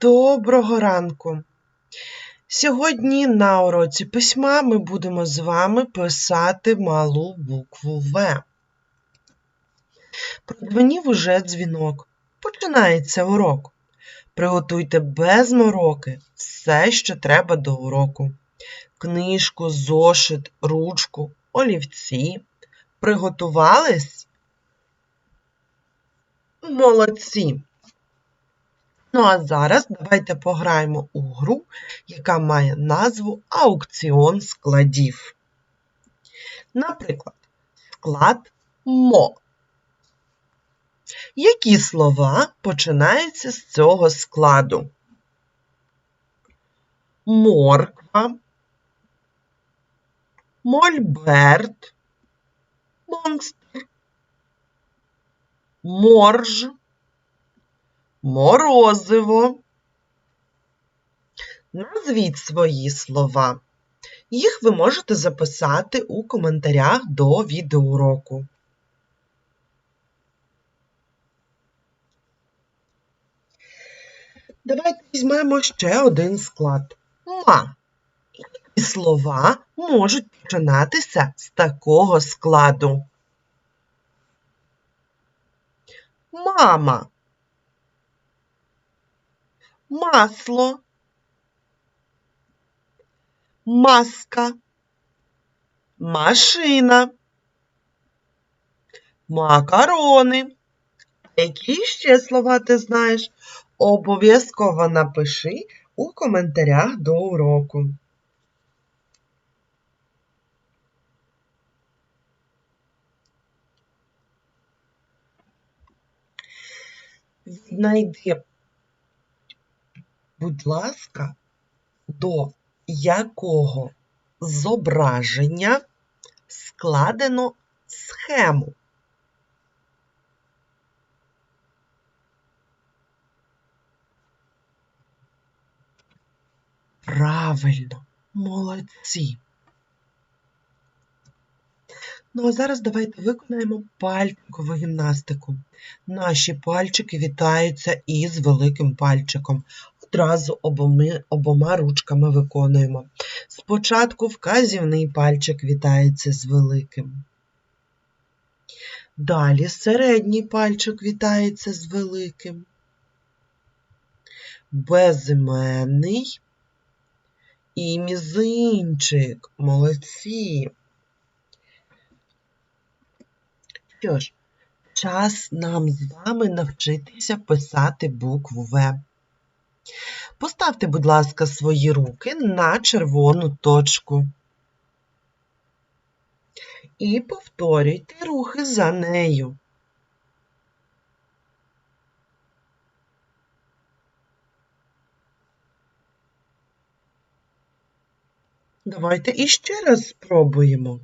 Доброго ранку! Сьогодні на уроці письма ми будемо з вами писати малу букву В. Продзвонів уже дзвінок. Починається урок. Приготуйте без мороки все, що треба до уроку. Книжку, зошит, ручку, олівці. Приготувались? Молодці! Ну а зараз давайте пограємо у гру, яка має назву Аукціон складів. Наприклад, склад мо. Які слова починаються з цього складу? Морква, мольберт, монстр, морж, морозиво. Назвіть свої слова. Їх ви можете записати у коментарях до відеоуроку. Давайте візьмемо ще один склад. Ма. Які слова можуть починатися з такого складу? Мама. Масло. Маска. Машина. Макарони. Які ще слова ти знаєш? Обов'язково напиши у коментарях до уроку. Віднайди, будь ласка, до якого зображення складено схему. Правильно, молодці. Ну а зараз давайте виконаємо пальчикову гімнастику. Наші пальчики вітаються із великим пальчиком. Одразу обоми, обома ручками виконуємо. Спочатку вказівний пальчик вітається з великим. Далі середній пальчик вітається з великим. Безіменний і мізинчик. Молодці. Що ж, час нам з вами навчитися писати букву В. Поставте, будь ласка, свої руки на червону точку. І повторюйте рухи за нею. Давайте іще раз спробуємо.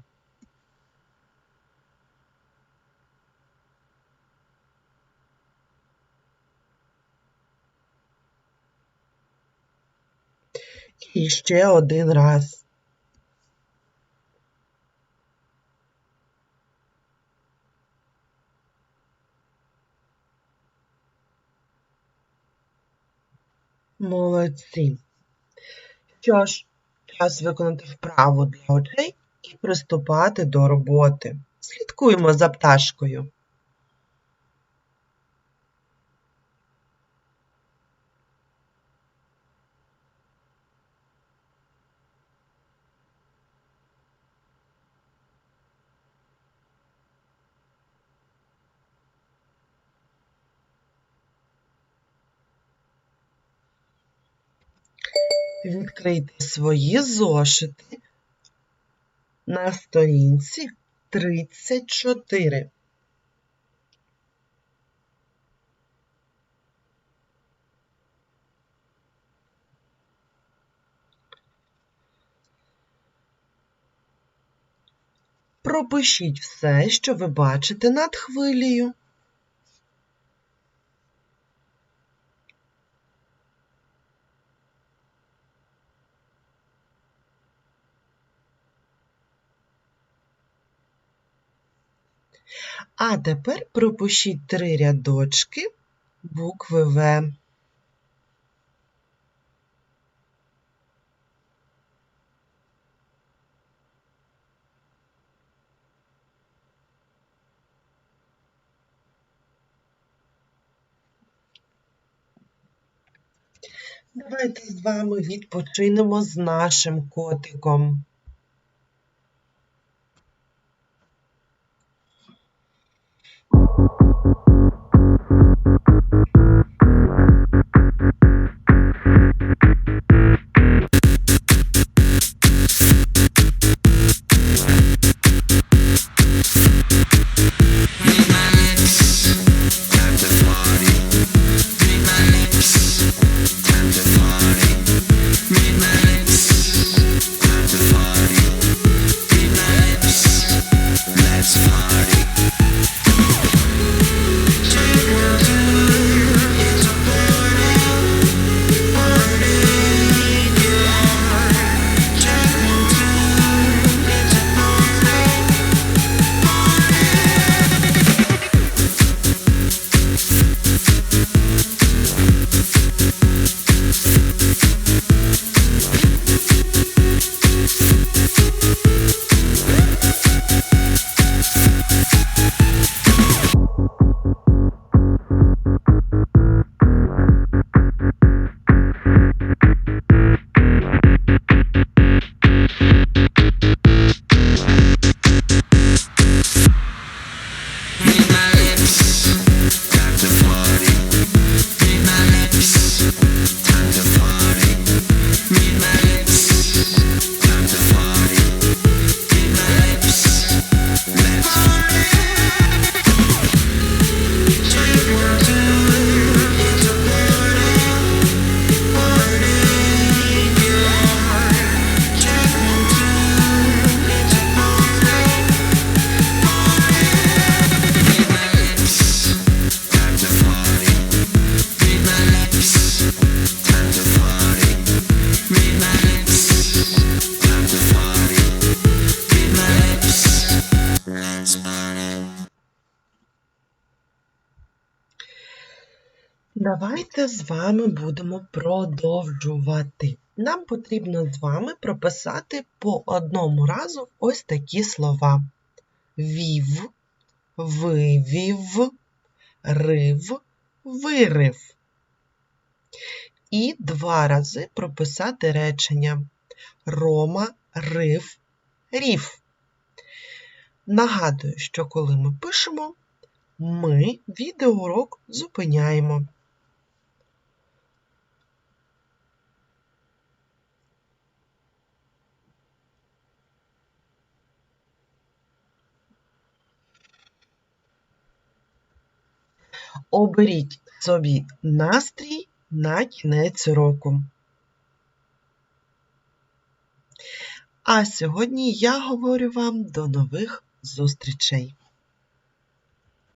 І ще один раз. Молодці. Що ж, час виконати вправу для очей і приступати до роботи. Слідкуємо за пташкою. Відкрийте свої зошити на сторінці 34. Пропишіть все, що ви бачите над хвилею. А тепер пропущіть три рядочки букви В. Давайте з вами відпочинемо з нашим котиком. Давайте з вами будемо продовжувати. Нам потрібно з вами прописати по одному разу ось такі слова: вів, вивів, рив, вирив. І два рази прописати речення Рома, рив, рів. Нагадую, що коли ми пишемо, ми відеоурок зупиняємо. Оберіть собі настрій на кінець року. А сьогодні я говорю вам до нових зустрічей!